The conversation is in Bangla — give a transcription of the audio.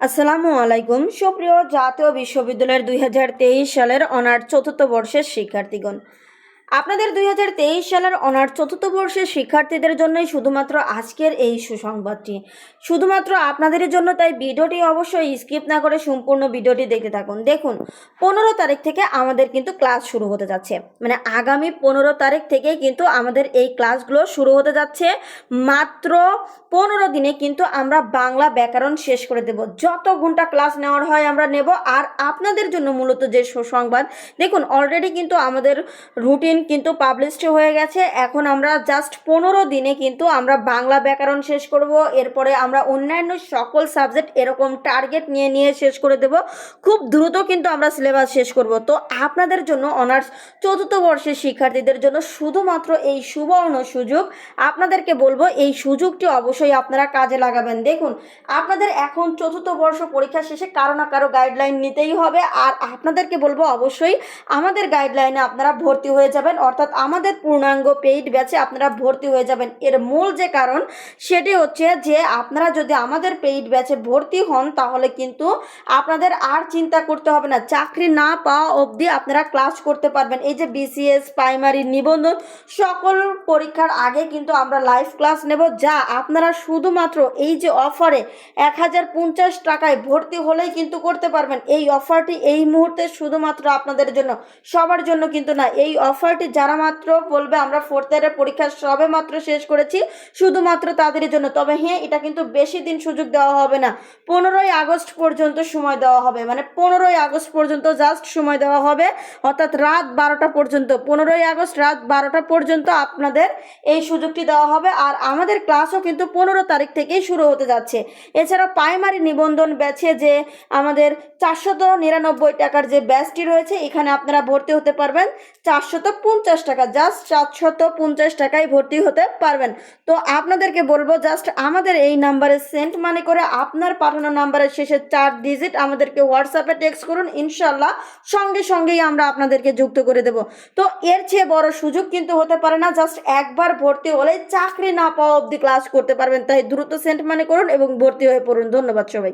আসসালামু আলাইকুম। সুপ্রিয় জাতীয় বিশ্ববিদ্যালয়ের দুই হাজার তেইশ সালের অনার চতুর্থ বর্ষের শিক্ষার্থীগণ আপনাদের দুই হাজার তেইশ সালের অনার চতুর্থ বর্ষের শিক্ষার্থীদের জন্যই শুধুমাত্র আজকের এই সুসংবাদটি। শুধুমাত্র আপনাদের জন্য, তাই ভিডিওটি অবশ্যই স্কিপ না করে সম্পূর্ণ ভিডিওটি দেখতে থাকুন। দেখুন, পনেরো তারিখ থেকে আমাদের কিন্তু ক্লাস শুরু হতে যাচ্ছে। মানে আগামী পনেরো তারিখ থেকে কিন্তু আমাদের এই ক্লাসগুলো শুরু হতে যাচ্ছে। মাত্র পনেরো দিনে কিন্তু আমরা বাংলা ব্যাকরণ শেষ করে দেব। যত ঘণ্টা ক্লাস নেওয়ার হয় আমরা নেব। আর আপনাদের জন্য মূলত যে সুসংবাদ, দেখুন অলরেডি কিন্তু আমাদের রুটিন কিন্তু পাবলিশড হয়ে গেছে। এখন আমরা জাস্ট পনেরো দিনে কিন্তু আমরা বাংলা ব্যাকরণ শেষ করব। এরপরে আমরা অন্যান্য সকল সাবজেক্ট এরকম টার্গেট নিয়ে নিয়ে শেষ করে দেব। খুব দ্রুত কিন্তু আমরা সিলেবাস শেষ করব। তো আপনাদের জন্য অনার্স চতুর্থ বর্ষের শিক্ষার্থীদের জন্য শুধুমাত্র এই সুবর্ণ সুযোগ আপনাদেরকে বলব, এই সুযোগটি অবশ্যই আপনারা কাজে লাগাবেন। দেখুন, আপনাদের এখন চতুর্থ বর্ষ পরীক্ষা শেষে কারও না কারও গাইডলাইন নিতেই হবে। আর আপনাদেরকে বলব অবশ্যই, আমাদের গাইডলাইনে আপনারা ভর্তি হয়ে যাবেন। অর্থাৎ আমাদের পূর্ণাঙ্গ পেইড ব্যাচে আপনারা ভর্তি হয়ে যাবেন। এর মূল যে কারণ, সেটি হচ্ছে যে আপনারা যদি আমাদের পেইড ব্যাচে ভর্তি হন, তাহলে কিন্তু আপনাদের আর চিন্তা করতে হবে না। চাকরি না পাওয়া অবধি আপনারা ক্লাস করতে পারবেন। এই যে বিসিএস প্রাইমারি নিবন্ধন, সকল পরীক্ষার আগে কিন্তু আমরা লাইভ ক্লাস নেব, যা আপনারা শুধুমাত্র এই যে অফারে এক হাজার পঞ্চাশ টাকায় ভর্তি হলেই কিন্তু করতে পারবেন। এই অফারটি এই মুহূর্তে শুধুমাত্র আপনাদের জন্য, সবার জন্য কিন্তু না, এই অফারটি যারা মাত্র বলবে, আমরা ফোর্থ ইয়ারের পরীক্ষা সবে মাত্র শেষ করেছি, শুধুমাত্র তাদের জন্য। তবে হ্যাঁ এটা কিন্তু বেশি দিন সুযোগ দেওয়া হবে না। পনেরোই আগস্ট পর্যন্ত সময় দেওয়া হবে। মানে পনেরোই আগস্ট পর্যন্ত জাস্ট সময় দেওয়া হবে। অর্থাৎ রাত বারোটা পর্যন্ত। পনেরোই আগস্ট রাত বারোটা পর্যন্ত আপনাদের এই সুযোগটি দেওয়া হবে। আর আমাদের ক্লাসও কিন্তু পনেরো তারিখ থেকেই শুরু হতে যাচ্ছে। এছাড়া প্রাইমারি নিবন্ধন ব্যাচে যে আমাদের চারশত নিরানব্বই টাকার যে ব্যাচটি রয়েছে, এখানে আপনারা ভর্তি হতে পারবেন। চারশত পঞ্চাশ টাকা জাস্ট চারশত পঞ্চাশ টাকায় ভর্তি হতে পারবেন। তো আপনাদেরকে বলব জাস্ট আমাদের এই নাম্বারে সেন্ট মানি করে আপনার পাঠানো নাম্বারের শেষে চার ডিজিট আমাদেরকে হোয়াটসঅ্যাপে টেক্সট করুন ইনশাল্লাহ সঙ্গে সঙ্গেই আমরা আপনাদেরকে যুক্ত করে দেব। তো এর চেয়ে বড় সুযোগ কিন্তু হতে পারে না জাস্ট একবার ভর্তি হলে চাকরি না পাওয়া অবধি ক্লাস করতে পারবেন। তাই দ্রুত সেন্ট মানি করুন এবং ভর্তি হয়ে পড়ুন। ধন্যবাদ সবাই